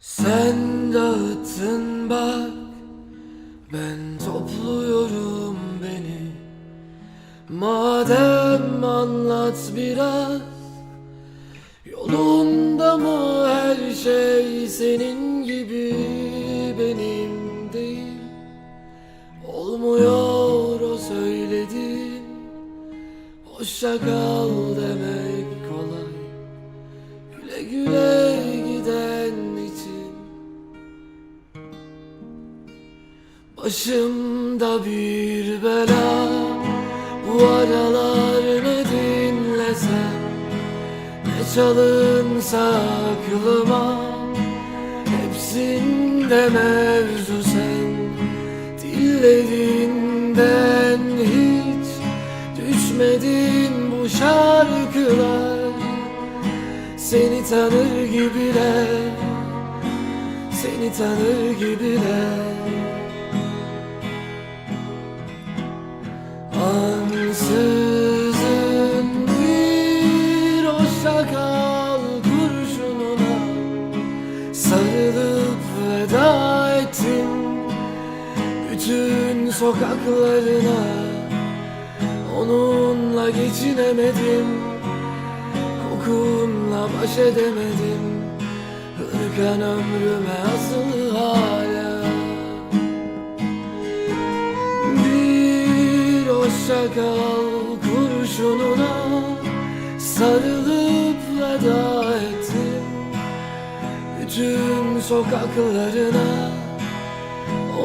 Sen dağıttın bak Ben topluyorum beni. Madem anlat biraz Yolunda mı her şey senin gibi benim değil? Olmuyor o söyledin Hoşça kal demek Başımda bir bela Bu aralar ne dinlesem Ne çalınsa aklıma Hepsinde mevzu sen. Dillerinden hiç Düşmedin bu şarkılar. Seni tanır gibiler Seni tanır gibiler sokaklarına. Onunla geçinemedim Kokunla baş edemedim. Hırkan ömrüme asılı hala. Bir hoşça kal kurşununa Sarılıp veda ettim. Bütün sokaklarına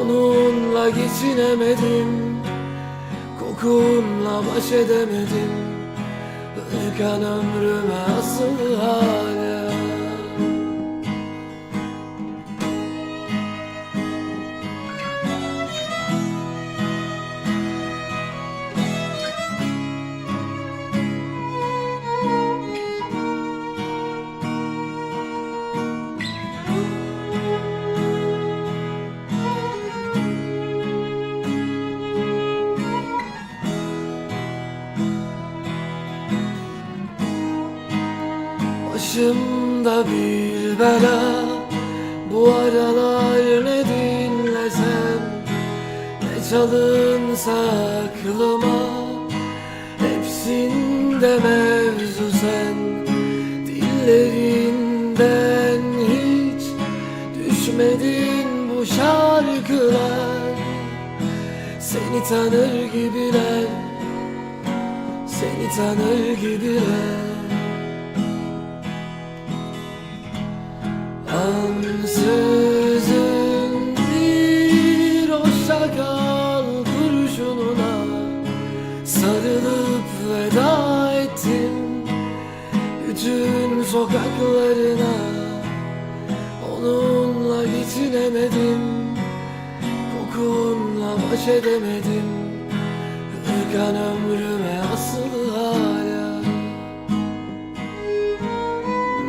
Onunla geçinemedim Kokunla baş edemedim. Irkan ömrüme asılı Başımda bir bela. Bu aralar ne dinlesem Ne çalınsa aklıma. Hepsinde mevzu sen. Dillerinden hiç Düşmedin bu şarkılar. Seni tanır gibiler Seni tanır gibiler ettim Bütün sokaklarına Onunla geçinemedim. Kokunla baş edemedim. Hırkan ömrüme asılı hala.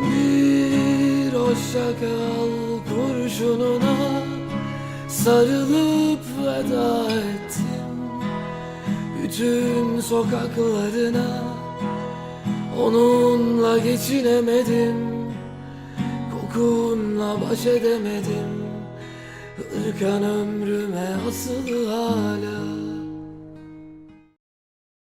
Bir hoşça kal kurşununa Sarılıp veda ettim. Bütün sokaklarına Onunla geçinemedim Kokunla baş edemedim. Irkan ömrüme asılı hala